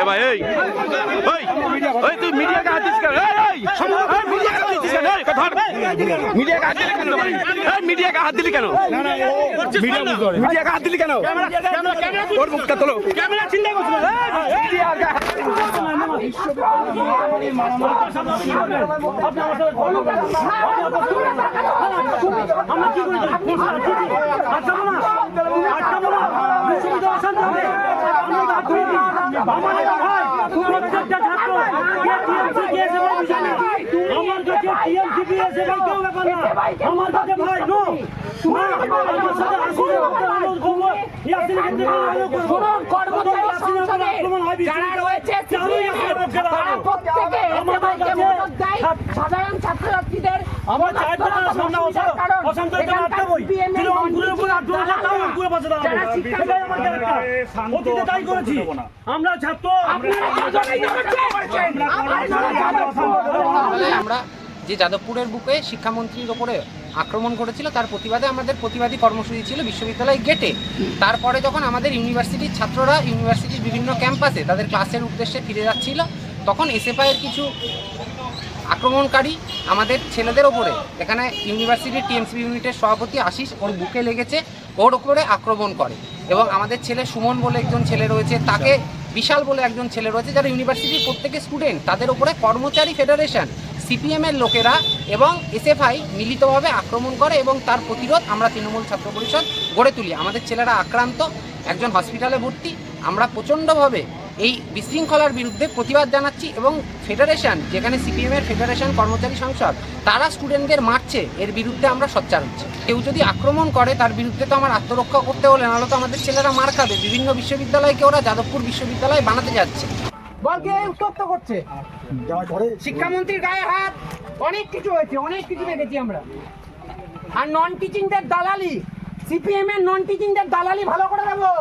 এ ভাই এই। এই তুই মিডিয়াকে হাত দিস কেন? এই এই এই মিডিয়াকে হাত কেন? কথা মিডিয়াকে হাত দিলি কেন? মিডিয়াকে হাত দিলি কেন? মিডিয়াকে হাত দিলি কেন? ওর মুখটা তোলো। ক্যামেরা চিন্তা করছ আমরা কি করি আচ্ছা আচ্ছা বিশ্ববিদ্যালয় অশান্তি হবে। আমরা ধরি আমার ভাই প্রত্যেকটা ছাত্র কে টিএমসি কে এসে ভাই বিষয় না আমার কাছে টিএমসি কে এসে ভাই কেউ ব্যাপার না। আমার কাছে ভাই নো। না আমার সাথে আসলে অনুরোধ করব ইয়াসিনের ক্ষেত্রে অনুরোধ করব। শুনুন, কর্মচারী সংসদে যারা রয়েছে আমি ইয়াসিনের পক্ষে তারা প্রত্যেকে আমাদের কাছে সাধারণ ছাত্রছাত্রীদের আমার চাইতে সামনে অশান্ত কারণ অশান্ত একটা এখানকার আটটা বই কিন্তু অঙ্কুরের উপরে আক্রমণ করতে হবে পাশে দাঁড়াবো। এটাই আমার ক্যারেক্টার অতীতে তাই করেছি। আমরা ছাত্র। আপনারা আমরা যে যাদবপুরের বুকে শিক্ষামন্ত্রীর ওপরে আক্রমণ করেছিল তার প্রতিবাদে আমাদের প্রতিবাদী কর্মসূচি ছিল বিশ্ববিদ্যালয় গেটে তারপরে যখন আমাদের ইউনিভার্সিটির ছাত্ররা ইউনিভার্সিটির বিভিন্ন ক্যাম্পাসে তাদের ক্লাসের উদ্দেশ্যে ফিরে যাচ্ছিল তখন এসএফআইয়ের কিছু আক্রমণকারী আমাদের ছেলেদের ওপরে এখানে ইউনিভার্সিটির টিএমসি ইউনিটের সভাপতি আশিস ওর বুকে লেগেছে ওর ওপরে আক্রমণ করে। এবং আমাদের ছেলে সুমন বলে একজন ছেলে রয়েছে তাকে বিশাল বলে একজন ছেলে রয়েছে যারা ইউনিভার্সিটির প্রত্যেকে স্টুডেন্ট তাদের ওপরে কর্মচারী ফেডারেশন সিপিএমের লোকেরা এবং এসএফআই মিলিতভাবে আক্রমণ করে এবং তার প্রতিরোধ আমরা তৃণমূল ছাত্র পরিষদ গড়ে তুলি। আমাদের ছেলেরা আক্রান্ত, একজন হসপিটালে ভর্তি। আমরা প্রচণ্ডভাবে এই বিশৃঙ্খলার বিরুদ্ধে প্রতিবাদ জানাচ্ছি এবং ফেডারেশন, যেখানে সিপিএমের ফেডারেশন কর্মচারী সংসদ, তারা স্টুডেন্টদের মারছে। এর বিরুদ্ধে আমরা সোচ্চার হচ্ছি। কেউ যদি আক্রমণ করে, তার বিরুদ্ধে তো আমার আত্মরক্ষা করতে হলে, নাহলে তো আমাদের ছেলেরা মার খাবে। বিভিন্ন বিশ্ববিদ্যালয়কে ওরা যাদবপুর বিশ্ববিদ্যালয় বানাতে যাচ্ছে। বলকে উত্তপ্ত করছে। শিক্ষামন্ত্রীর গায়ে হাত, অনেক কিছু হয়েছে, অনেক কিছু দেখেছি আমরা। আর নন টিচিংদের দালালি সিপিএম এর নন টিচিংদের দালালি ভালো করে দেবো।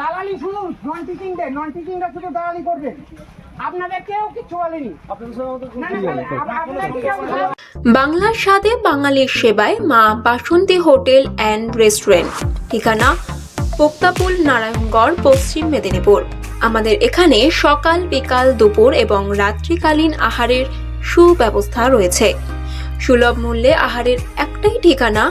দালালি শুধু নন টিচিংদের নন টিচিংরা শুধু দালালি করবে। আপনাদের কেউ কিছু বলেনি। বাংলার স্বাদে বাঙালির সেবায় মা বাসন্তী হোটেল অ্যান্ড রেস্টুরেন্ট। ঠিকানা পোক্তাপুল নারায়ণগড়, পশ্চিম মেদিনীপুর। আমাদের এখানে সকাল, বিকাল, দুপুর এবং রাত্রিকালীন আহারের সুব্যবস্থা রয়েছে। সুলভ মূল্যে আহারের একটাই ঠিকানা,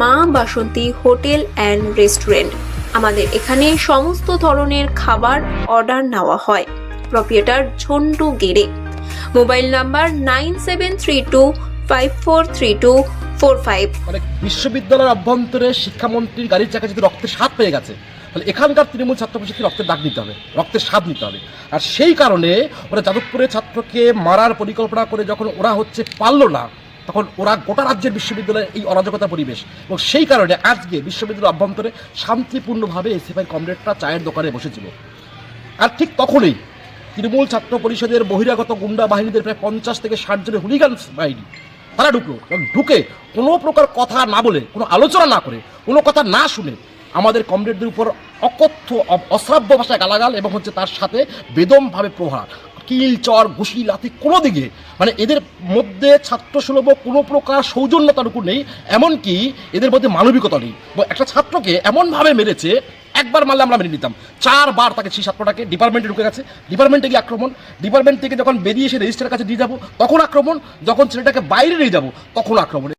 মা বাসন্তী হোটেল অ্যান্ড রেস্টুরেন্ট। আমাদের এখানে সমস্ত ধরনের খাবার অর্ডার নেওয়া হয়। প্রপিয়েটার ঝন্টু গেড়ে mobile number nine seven three two five four three two four five. মানে বিশ্ববিদ্যালয়ের অভ্যন্তরে শিক্ষামন্ত্রীর গাড়ির চাকা যদি রক্তের স্বাদ পেয়ে গেছে তাহলে এখানকার তৃণমূল ছাত্র পরিষদকে রক্তের দাগ নিতে হবে রক্তের স্বাদ নিতে হবে। আর সেই কারণে ওরা যাদবপুরের ছাত্রকে মারার পরিকল্পনা করে যখন ওরা হচ্ছে পারল না, তখন ওরা গোটা রাজ্যের বিশ্ববিদ্যালয়ের এই অরাজকতা পরিবেশ। এবং সেই কারণে আজকে বিশ্ববিদ্যালয়ের অভ্যন্তরে শান্তিপূর্ণভাবে এসএফআই কমরেডরা চায়ের দোকানে বসেছিল। আর ঠিক তখনই তৃণমূল ছাত্র পরিষদের বহিরাগত গুন্ডা বাহিনীদের প্রায় পঞ্চাশ থেকে ষাট জনের হুলিগানস বাহিনী, তারা ঢুকলো এবং ঢুকে কোনো প্রকার কথা না বলে, কোনো আলোচনা না করে, কোনো কথা না শুনে আমাদের কমরেডদের উপর অকথ্য অশ্রাব্য ভাষায় গালাগাল এবং হচ্ছে তার সাথে বেদমভাবে প্রহার। কিল, চর, ঘুষি, লাথি কোনো দিকে মানে এদের মধ্যে ছাত্র সুলভ কোনো প্রকার সৌজন্যতাটুকু নেই, এমনকি এদের মধ্যে মানবিকতা নেই। একটা ছাত্রকে এমনভাবে মেরেছে, একবার মারলে আমরা মেনে নিতাম। চারবার তাকে সেই ছাত্রটাকে ডিপার্টমেন্টে ঢুকে গেছে। ডিপার্টমেন্টে গিয়ে আক্রমণ, ডিপার্টমেন্ট থেকে যখন বেরিয়ে এসে রেজিস্টারের কাছে দিয়ে যাব, তখন আক্রমণ, যখন ছেলেটাকে বাইরে নিয়ে যাব, তখন আক্রমণ।